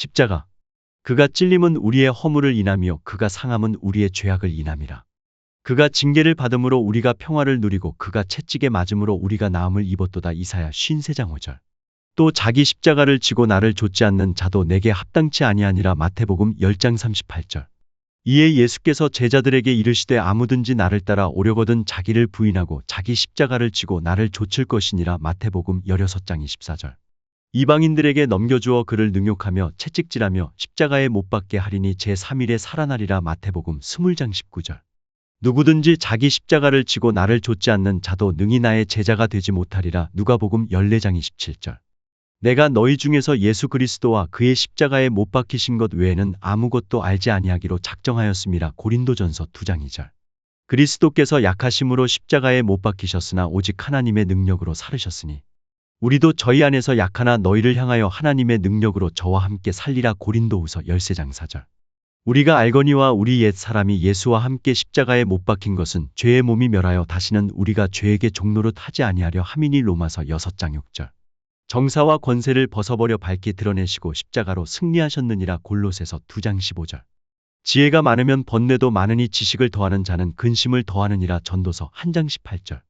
십자가. 그가 찔림은 우리의 허물을 인하며 그가 상함은 우리의 죄악을 인함이라. 그가 징계를 받음으로 우리가 평화를 누리고 그가 채찍에 맞음으로 우리가 나음을 입었도다 이사야 53장 5절. 또 자기 십자가를 지고 나를 좇지 않는 자도 내게 합당치 아니하니라 마태복음 10장 38절. 이에 예수께서 제자들에게 이르시되 아무든지 나를 따라 오려거든 자기를 부인하고 자기 십자가를 지고 나를 좇을 것이니라 마태복음 16장 24절. 이방인들에게 넘겨주어 그를 능욕하며 채찍질하며 십자가에 못 박게 하리니 제3일에 살아나리라 마태복음 20장 19절. 누구든지 자기 십자가를 지고 나를 좇지 않는 자도 능히 나의 제자가 되지 못하리라 누가복음 14장 27절. 내가 너희 중에서 예수 그리스도와 그의 십자가에 못 박히신 것 외에는 아무것도 알지 아니하기로 작정하였음이라 고린도전서 2장 2절. 그리스도께서 약하심으로 십자가에 못 박히셨으나 오직 하나님의 능력으로 살으셨으니 우리도 저희 안에서 약하나 너희를 향하여 하나님의 능력으로 저와 함께 살리라 고린도후서 13장 4절. 우리가 알거니와 우리 옛 사람이 예수와 함께 십자가에 못 박힌 것은 죄의 몸이 멸하여 다시는 우리가 죄에게 종노릇 하지 아니하려 함이니 로마서 6장 6절. 정사와 권세를 벗어버려 밝게 드러내시고 십자가로 승리하셨느니라 골로새서 2장 15절. 지혜가 많으면 번뇌도 많으니 지식을 더하는 자는 근심을 더하느니라 전도서 1장 18절.